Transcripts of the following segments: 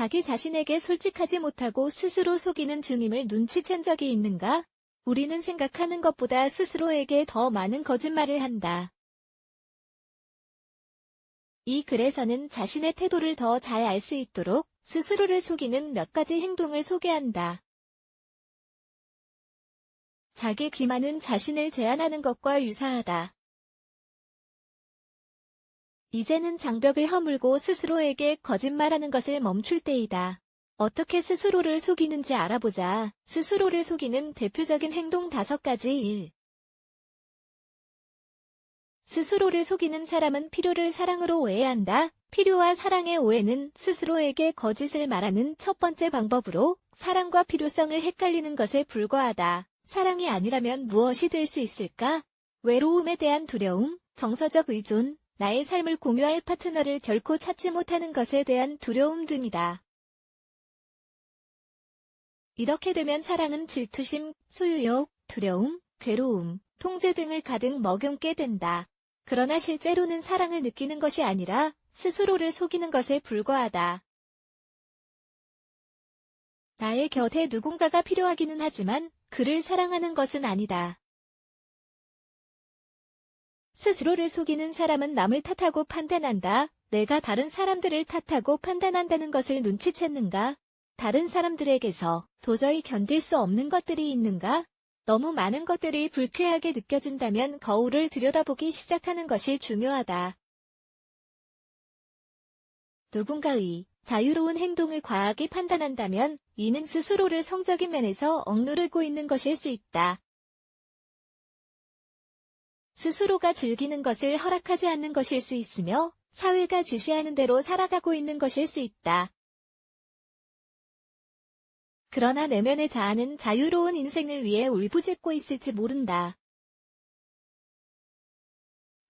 자기 자신에게 솔직하지 못하고 스스로 속이는 중임을 눈치챈 적이 있는가? 우리는 생각하는 것보다 스스로에게 더 많은 거짓말을 한다. 이 글에서는 자신의 태도를 더 잘 알 수 있도록 스스로를 속이는 몇 가지 행동을 소개한다. 자기 기만은 자신을 제한하는 것과 유사하다. 이제는 장벽을 허물고 스스로에게 거짓말하는 것을 멈출 때이다. 어떻게 스스로를 속이는지 알아보자. 스스로를 속이는 대표적인 행동 다섯 가지 1. 스스로를 속이는 사람은 필요를 사랑으로 오해한다. 필요와 사랑의 오해는 스스로에게 거짓을 말하는 첫 번째 방법으로 사랑과 필요성을 헷갈리는 것에 불과하다. 사랑이 아니라면 무엇이 될 수 있을까? 외로움에 대한 두려움, 정서적 의존, 나의 삶을 공유할 파트너를 결코 찾지 못하는 것에 대한 두려움 등이다. 이렇게 되면 사랑은 질투심, 소유욕, 두려움, 괴로움, 통제 등을 가득 머금게 된다. 그러나 실제로는 사랑을 느끼는 것이 아니라 스스로를 속이는 것에 불과하다. 나의 곁에 누군가가 필요하기는 하지만 그를 사랑하는 것은 아니다. 스스로를 속이는 사람은 남을 탓하고 판단한다. 내가 다른 사람들을 탓하고 판단한다는 것을 눈치챘는가? 다른 사람들에게서 도저히 견딜 수 없는 것들이 있는가? 너무 많은 것들이 불쾌하게 느껴진다면 거울을 들여다보기 시작하는 것이 중요하다. 누군가의 자유로운 행동을 과하게 판단한다면 이는 스스로를 성적인 면에서 억누르고 있는 것일 수 있다. 스스로가 즐기는 것을 허락하지 않는 것일 수 있으며 사회가 지시하는 대로 살아가고 있는 것일 수 있다. 그러나 내면의 자아는 자유로운 인생을 위해 울부짖고 있을지 모른다.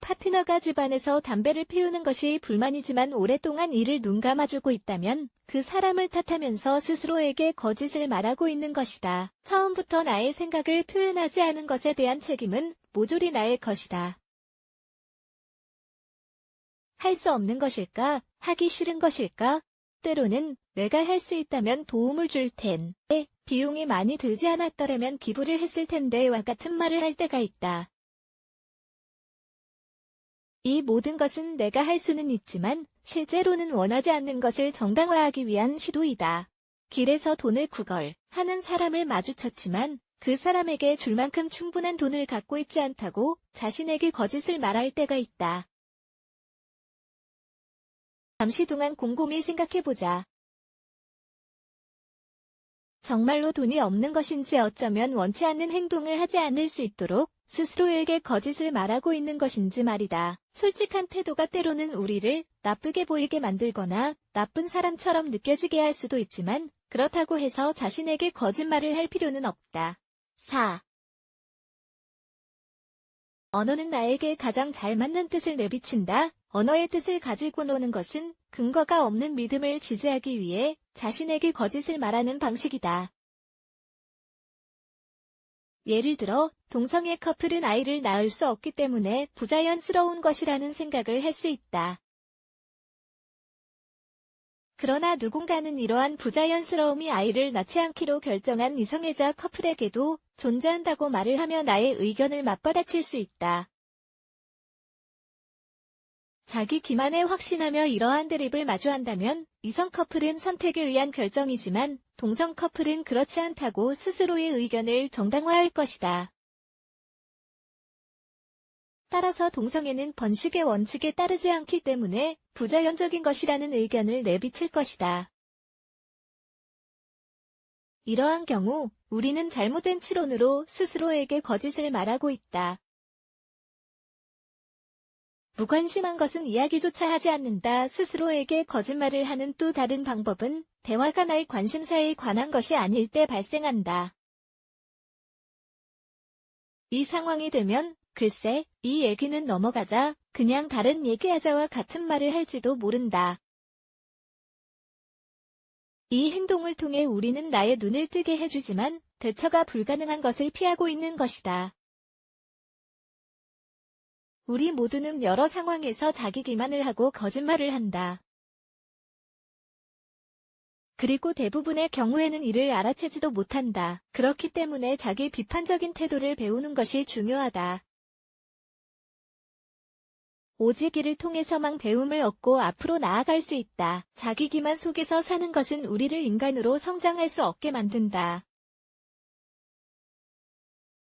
파트너가 집안에서 담배를 피우는 것이 불만이지만 오랫동안 이를 눈 감아주고 있다면 그 사람을 탓하면서 스스로에게 거짓을 말하고 있는 것이다. 처음부터 나의 생각을 표현하지 않은 것에 대한 책임은 모조리 나의 것이다. 할 수 없는 것일까? 하기 싫은 것일까? 때로는 내가 할 수 있다면 도움을 줄 텐. 데 비용이 많이 들지 않았더라면 기부를 했을 텐데와 같은 말을 할 때가 있다. 이 모든 것은 내가 할 수는 있지만 실제로는 원하지 않는 것을 정당화하기 위한 시도이다. 길에서 돈을 구걸 하는 사람을 마주쳤지만 그 사람에게 줄 만큼 충분한 돈을 갖고 있지 않다고 자신에게 거짓을 말할 때가 있다. 잠시 동안 곰곰이 생각해보자. 정말로 돈이 없는 것인지 어쩌면 원치 않는 행동을 하지 않을 수 있도록 스스로에게 거짓을 말하고 있는 것인지 말이다. 솔직한 태도가 때로는 우리를 나쁘게 보이게 만들거나 나쁜 사람처럼 느껴지게 할 수도 있지만 그렇다고 해서 자신에게 거짓말을 할 필요는 없다. 4. 언어는 나에게 가장 잘 맞는 뜻을 내비친다. 언어의 뜻을 가지고 노는 것은 근거가 없는 믿음을 지지하기 위해 자신에게 거짓을 말하는 방식이다. 예를 들어, 동성애 커플은 아이를 낳을 수 없기 때문에 부자연스러운 것이라는 생각을 할 수 있다. 그러나 누군가는 이러한 부자연스러움이 아이를 낳지 않기로 결정한 이성애자 커플에게도 존재한다고 말을 하며 나의 의견을 맞받아칠 수 있다. 자기 기만에 확신하며 이러한 드립을 마주한다면 이성 커플은 선택에 의한 결정이지만 동성 커플은 그렇지 않다고 스스로의 의견을 정당화할 것이다. 따라서 동성애는 번식의 원칙에 따르지 않기 때문에 부자연적인 것이라는 의견을 내비칠 것이다. 이러한 경우 우리는 잘못된 추론으로 스스로에게 거짓을 말하고 있다. 무관심한 것은 이야기조차 하지 않는다. 스스로에게 거짓말을 하는 또 다른 방법은 대화가 나의 관심사에 관한 것이 아닐 때 발생한다. 이 상황이 되면 글쎄, 이 얘기는 넘어가자 그냥 다른 얘기하자와 같은 말을 할지도 모른다. 이 행동을 통해 우리는 나의 눈을 뜨게 해주지만 대처가 불가능한 것을 피하고 있는 것이다. 우리 모두는 여러 상황에서 자기 기만을 하고 거짓말을 한다. 그리고 대부분의 경우에는 이를 알아채지도 못한다. 그렇기 때문에 자기 비판적인 태도를 배우는 것이 중요하다. 오직 이를 통해서만 배움을 얻고 앞으로 나아갈 수 있다. 자기 기만 속에서 사는 것은 우리를 인간으로 성장할 수 없게 만든다.